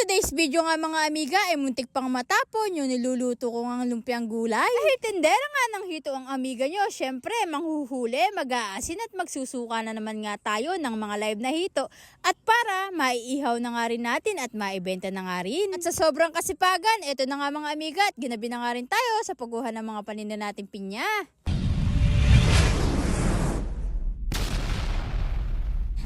today's video nga mga amiga ay muntik pang matapon yung niluluto ko ng lumpiang gulay. Dahil tendera nga ng hito ang amiga nyo, syempre manghuhuli, mag-aasin at magsusuka na naman nga tayo ng mga live na hito. At para maiihaw na nga rin natin at maibenta na nga rin. At sa sobrang kasipagan, ito na nga mga amiga at ginabi na nga rin tayo sa pagkuha ng mga paninda nating pinya.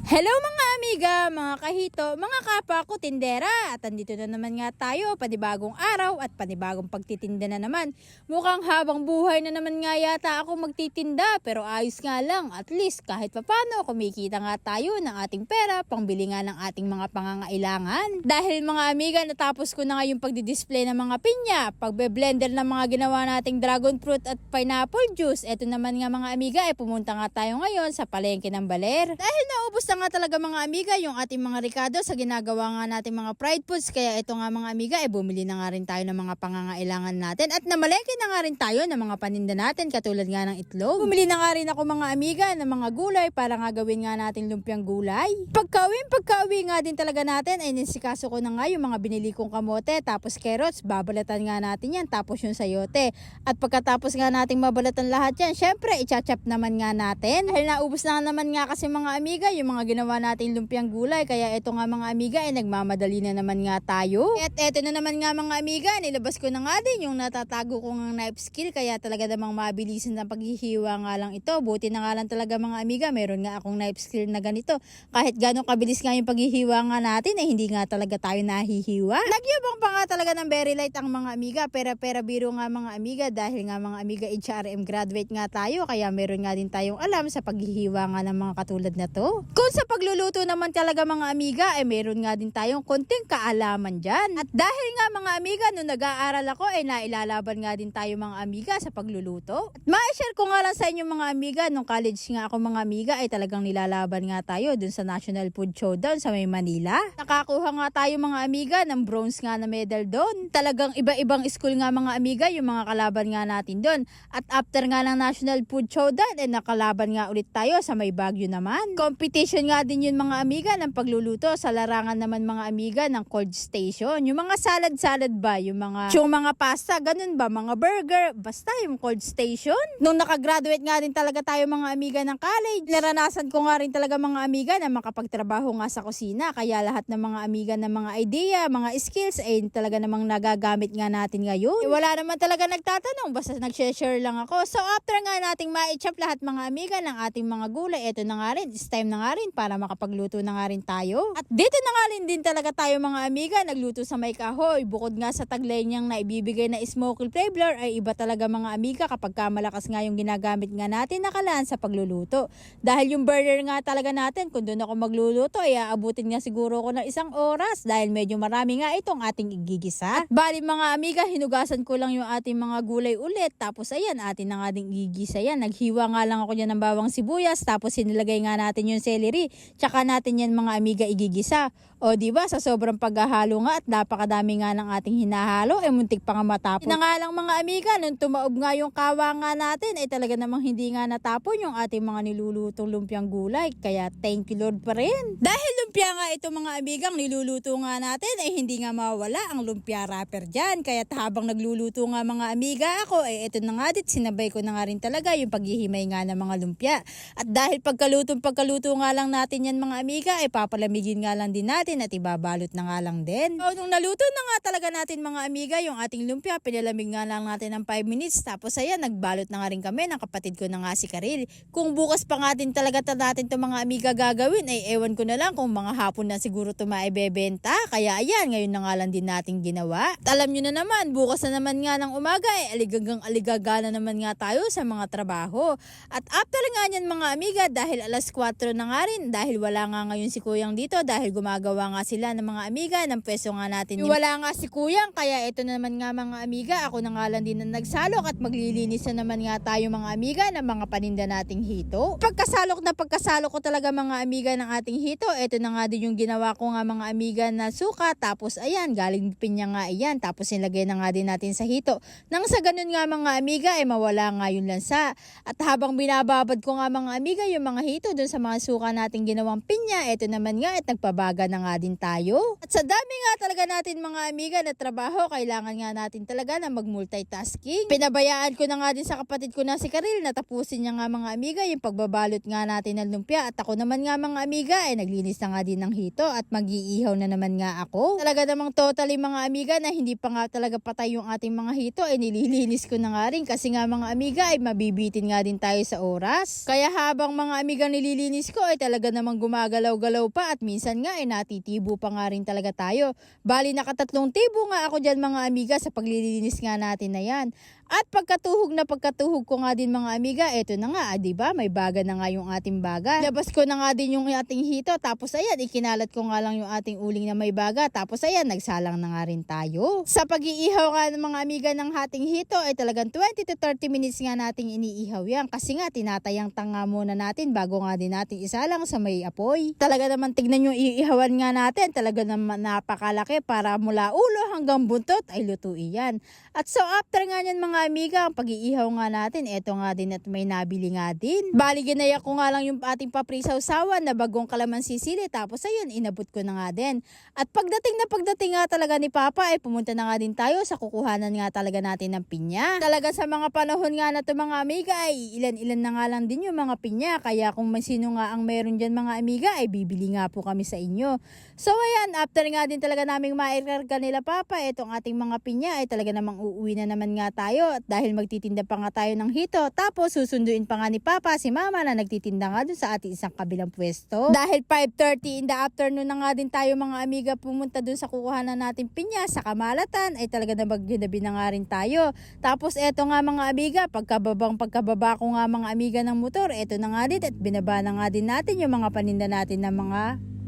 Hello mga amiga, mga kahito, mga kapwa ko tindera. At andito na naman nga tayo, panibagong araw at panibagong pagtitinda na naman. Mukhang habang buhay na naman nga yata ako magtitinda, pero ayos nga lang. At least kahit papano, kumikita nga tayo ng ating pera, pangbili nga ng ating mga pangangailangan. Dahil mga amiga, natapos ko na nga yung pagdi-display ng mga pinya, pagbe-blender ng mga ginawa nating dragon fruit at pineapple juice. Ito naman nga mga amiga, ay pumunta nga tayo ngayon sa palengke ng baler. Dahil naubos na nga talaga mga amiga yung ating mga ricado sa ginagawa nga nating mga fried foods. Kaya ito nga mga amiga, ay bumili na nga rin tayo ng mga pangangailangan natin. At namalengke na nga rin tayo ng mga paninda natin katulad nga ng itlog. Bumili na nga rin ako mga amiga ng mga gulay para nga gawin nga nating lumpiang gulay. Pagkawin, pagkawi nga din talaga natin ay nisikaso ko na nga yung mga binili kong kamote tapos carrots, babalatan nga natin yan tapos yung sayote. At pagkatapos nga nating mabalatan lahat yan, syempre ichachap naman nga natin. Dahil naubos na naman nga kasi mga amiga yung mga ginawa nating lumpiang gulay. Kaya ito nga mga amiga ay nagmamadali na naman nga tayo. At eto na naman nga mga amiga, nilabas ko na nga din yung natatago kong ang knife skill. Kaya talaga namang mabilisan ng paghihiwa nga lang ito. Buti na nga lang talaga mga amiga, meron nga akong knife skill na ganito. Kahit gano'ng kabilis nga yung paghihiwa nga natin, eh hindi nga talaga tayo nahihiwa. Nagyabang pa nga talaga ng very light ang mga amiga. Pera pera biro nga mga amiga dahil nga mga amiga HRM graduate nga tayo. Kaya meron nga din tayong alam sa paghihiwa nga ng mga katulad na to. Kung sa pagluluto naman talaga mga amiga, eh meron nga din tayong konting kaalaman dyan. At dahil nga mga amiga, nung nag-aaral ako, eh nailalaban nga din tayo mga amiga sa pagluluto. At ma-share ko nga lang sa inyo mga amiga, nung college nga ako mga amiga, ay talagang nilalaban nga tayo dun sa National Food Showdown sa may Manila. Nakakuha nga tayo mga amiga ng bronze nga na medal doon. Talagang iba-ibang school nga mga amiga, yung mga kalaban nga natin doon. At after nga ng National Food Showdown, eh nakalaban nga ulit tayo sa may Baguio naman. Competition nga din yun mga amiga ng pagluluto sa larangan naman mga amiga ng cold station. Yung mga salad-salad ba, yung mga yung mga pasta, ganun ba, mga burger, basta yung cold station. Nung nakagraduate nga din talaga tayo mga amiga ng college, naranasan ko nga rin talaga mga amiga na makapagtrabaho nga sa kusina. Kaya lahat ng mga amiga ng mga idea, mga skills, ay talaga namang nagagamit nga natin ngayon. Eh, wala naman talaga nagtatanong, basta nag-share lang ako. So after nga nating ma-chop lahat mga amiga ng ating mga gulay, eto na nga rin, it's time na nga rin para makapagluto na nga rin tayo. At dito na nga rin din talaga tayo mga amiga, nagluto sa may kahoy. Bukod nga sa taglay niyang na ibibigay na smoky flavor, ay iba talaga mga amiga kapag ka malakas nga yung ginagamit nga natin nakalaan sa pagluluto. Dahil yung burner nga talaga natin, kung doon ako magluluto, ay aabutin nga siguro ko ng isang oras dahil medyo marami nga itong ating igigisa. At bali mga amiga, hinugasan ko lang yung ating mga gulay ulit. Tapos ayan, atin na nga ding igigisa yan. Naghiwa nga lang ako dyan ng bawang sibuyas. Tapos sinilagay nga natin yung celery. Tsaka natin yan mga amiga igigisa. O di ba sa sobrang paghahalo nga at napakadami nga ng ating hinahalo, eh muntik pa nga matapon. Ina nga lang mga amiga, nung tumaob nga yung kawa nga natin, ay talaga namang hindi nga natapon yung ating mga nilulutong lumpiang gulay. Kaya thank you Lord pa rin. Dahil lumpia nga ito mga amigang niluluto nga natin, ay hindi nga mawala ang lumpia wrapper dyan. Kaya habang nagluluto nga mga amiga ako, ay ito na nga dit, sinabay ko na nga rin talaga yung paghihimay nga ng mga lumpia. At dahil pagkalutong pagkaluto nga lang natin yan mga amiga, ay papalamigin nga lang din natin at ibabalot na nga lang din. So, nung naluto na nga talaga natin mga amiga, yung ating lumpia, pinalamig nga lang natin ng 5 minutes. Tapos ayan, nagbalot na nga rin kami ng kapatid ko na nga si Karil. Kung bukas pa nga din talaga ta natin itong mga amiga gagawin, ay ewan ko na lang kung mga hapon na siguro ito maibebenta. Kaya ayan, ngayon na nga lang din natin ginawa. At alam nyo na naman, bukas na naman nga ng umaga, eh, aligagang aligaga na naman nga tayo sa mga trabaho. At after nga niyan mga amiga, dahil alas 4 na nga rin, dahil wala nga ngayon si Kuyang dito, dahil gumagawa nga sila ng mga amiga, ng pwesto nga natin. Yung wala nga si Kuyang, kaya ito na naman nga mga amiga, ako na nga lang din na nagsalok at maglilinis na naman nga tayo mga amiga ng mga paninda nating hito. Pagkasalok na pagkasalok ko talaga mga amiga ng ating hito, ito na nga din yung ginawa ko nga mga amiga na suka, tapos ayan, galing pinya nga iyan, tapos nilagay na nga din natin sa hito. Nang sa ganun nga mga amiga, eh mawala nga yung lansa. At habang binababad ko nga mga amiga yung mga hito dun sa mga suka natin natin ginawang pinya, eto naman nga at nagpabaga na din tayo. At sa dami nga talaga natin mga amiga na trabaho, kailangan nga natin talaga na mag-multitasking. Pinabayaan ko na nga din sa kapatid ko na si Karil na tapusin niya nga mga amiga yung pagbabalot nga natin ng lumpia at ako naman nga mga amiga ay naglinis na nga din ng hito at mag-iihaw na naman nga ako. Talaga namang totally mga amiga na hindi pa nga talaga patay yung ating mga hito ay nililinis ko na nga rin kasi nga mga amiga ay mabibitin nga din tayo sa oras. Kaya habang mga amiga nililinis ko ay talaga namang gumagalaw-galaw pa at minsan nga ay natitibo pa nga rin talaga tayo. Bali nakatatlong tibo nga ako dyan mga amiga sa paglilinis nga natin na yan. At pagkatuhog na pagkatuhog ko nga din mga amiga, eto na nga, ah, 'di ba? May baga na nga yung ating baga. Labas ko na nga din yung ating hito, tapos ayan, ikinalat ko nga lang yung ating uling na may baga, tapos ayan, nagsalang na nga rin tayo. Sa pag-iihaw nga ng mga amiga ng ating hito, ay talagang 20 to 30 minutes nga nating iniihaw yan. Kasi nga, tinatayang tanga muna natin bago nga din natin isalang sa may apoy. Talaga naman tignan yung iihawan nga natin, talaga naman napakalaki para mula ulo hanggang buntot ay lutuin yan. At so after nga niyan mga amiga, ang pag-iihaw nga natin, eto nga din at may nabili nga din. Bali ginaya ko nga lang yung ating paprisaw-sawan na bagong kalamansi sili tapos ayun, inabot ko na nga din. At pagdating na pagdating nga talaga ni Papa ay pumunta na nga din tayo sa kukuhanan nga talaga natin ng pinya. Talaga sa mga panahon nga na to mga amiga ay ilan-ilan na nga lang din yung mga pinya kaya kung may sino nga ang meron dyan mga amiga ay bibili nga po kami sa inyo. So ayan, after nga din talaga naming maikarga nila Papa, itong ating mga pinya ay talaga namang uuwi na naman nga tayo at dahil magtitinda pa nga tayo ng hito tapos susunduin pa nga ni Papa si Mama na nagtitinda nga dun sa ating isang kabilang pwesto. Dahil 5.30 in the afternoon na nga din tayo mga amiga pumunta dun sa kukuhanan natin pinya sa kamalatan ay talaga na magginabi na nga rin tayo. Tapos eto nga mga amiga, pagkababang pagkababa ko nga mga amiga ng motor, eto na nga din at binaba na nga din natin yung mga paninda natin ng mga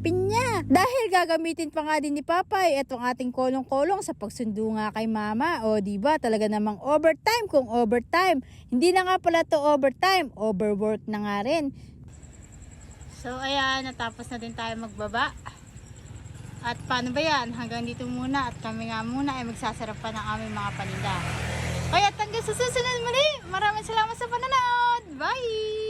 pinya. Dahil gagamitin pa nga din ni Papay itong ating kolong-kolong sa pagsundo nga kay Mama. O ba talaga namang overtime kung overtime. Hindi na nga pala to overtime, overwork na nga rin. So ayan, natapos na din tayo magbaba. At paano ba yan? Hanggang dito muna at kami nga muna ay magsasarap pa ng aming mga paninda. Kaya hanggang sa susunod muli, maraming salamat sa panonood. Bye!